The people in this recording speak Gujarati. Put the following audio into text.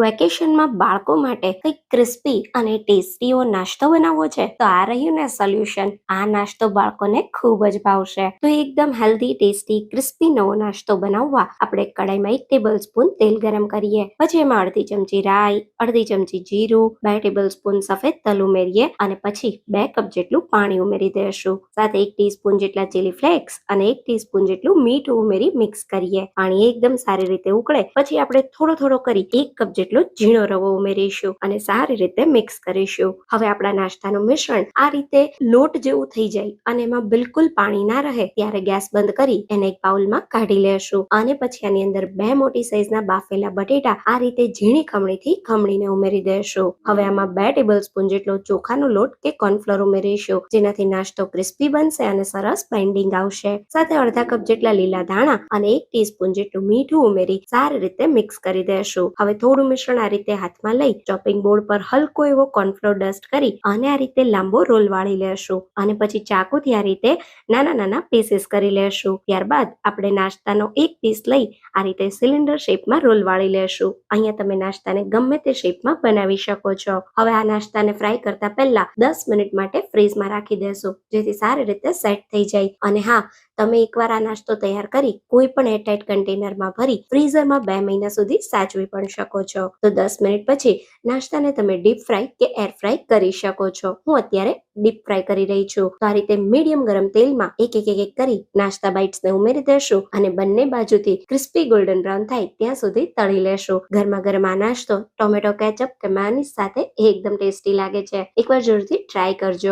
વેકેશનમાં બાળકો માટે કંઈક ક્રિસ્પી અને ટેસ્ટીઓ નાસ્તો બનાવવો છે, તો આ રહ્યું ને સોલ્યુશન. આ નાસ્તો બાળકોને ખૂબ જ ભાવશે. તો એકદમ હેલ્ધી ટેસ્ટી ક્રિસ્પી નવો નાસ્તો બનાવવા આપણે કડાઈમાં એક ટેબલ સ્પૂન તેલ ગરમ કરીએ. પછી એમાં અડધી ચમચી રાઈ, અડધી ચમચી જીરું, બે ટેબલ સ્પૂન સફેદ તલ ઉમેરીએ અને પછી બે કપ જેટલું પાણી ઉમેરી દઈશું સાથે એક ટીસ્પૂન જેટલા ચીલી ફ્લેક્સ અને એક ટીસ્પૂન જેટલું મીઠું ઉમેરી મિક્સ કરીએ. પાણી એકદમ સારી રીતે ઉકળે. પછી આપણે થોડો થોડો કરી એક કપ જેટલો ઝીણો રવો ઉમેરીશું અને સારી રીતે મિક્સ કરીશું. હવે આપણા નાસ્તાનું મિશ્રણ આ રીતે લોટ જેવું થઈ જાય અને એમાં બિલકુલ પાણી ના રહે ત્યારે ગેસ બંધ કરી એને એક બાઉલમાં કાઢી લેશું. અને પછી આની અંદર બે મોટી સાઈઝના બાફેલા બટેટા આ રીતે ઝીણી ખમણીથી ખમણીને ઉમેરી દેશું. હવે આમાં બે ટેબલ સ્પૂન જેટલો ચોખાનો લોટ કે કોર્નફ્લોર ઉમેરીશું, જેનાથી નાસ્તો ક્રિસ્પી બનશે અને સરસ બાઇન્ડિંગ આવશે. સાથે અડધા કપ જેટલા લીલા ધાણા અને એક ટીસ્પૂન જેટલું મીઠું ઉમેરી સારી રીતે મિક્સ કરી દેશું. હવે થોડું મિશ્રણ આ રીતે હાથમાં લઈ ચોપિંગ બોર્ડ પર હલકો એવો કોર્નફ્લોર ડસ્ટ કરી અને આ રીતે લાંબો રોલ વાળી લેશું. અને પછી ચાકુથી આ રીતે નાના નાના પીસીસ કરી લેશું. ત્યારબાદ આપણે નાસ્તાનો એક પીસ લઈ આ રીતે સિલિન્ડર શેપમાં રોલ વાળી લેશું. અહીંયા તમે નાસ્તાને ગમે તે શેપમાં બનાવી શકો છો. હવે આ નાસ્તાને ફ્રાય કરતા પહેલા દસ મિનિટ માટે ફ્રીઝમાં રાખી દેશું, જેથી સારી રીતે સેટ થઈ જાય. અને હા તમે એકવાર આ નાસ્તો તૈયાર કરી કોઈ પણ એરટાઇટ કન્ટેનરમાં ભરી ફ્રીઝરમાં બે મહિના સુધી સાચવી પણ શકો છો. તો દસ મિનિટ પછી નાસ્તાને તમે ડીપ ફ્રાય કે એર ફ્રાય કરી શકો છો. હું અત્યારે ડીપ ફ્રાય કરી રહી છું. તો આ રીતે મીડિયમ ગરમ તેલમાં એક એક એક એક કરી નાસ્તા બાઇટ્સને ઉમેરી દેશું અને બંને બાજુથી ક્રિસ્પી ગોલ્ડન બ્રાઉન થાય ત્યાં સુધી તળી લેશું. ગરમા ગરમ આ નાસ્તો ટોમેટો કેચઅપ કે માની સાથે એકદમ ટેસ્ટી લાગે છે. એકવાર જરૂરથી ટ્રાય કરજો.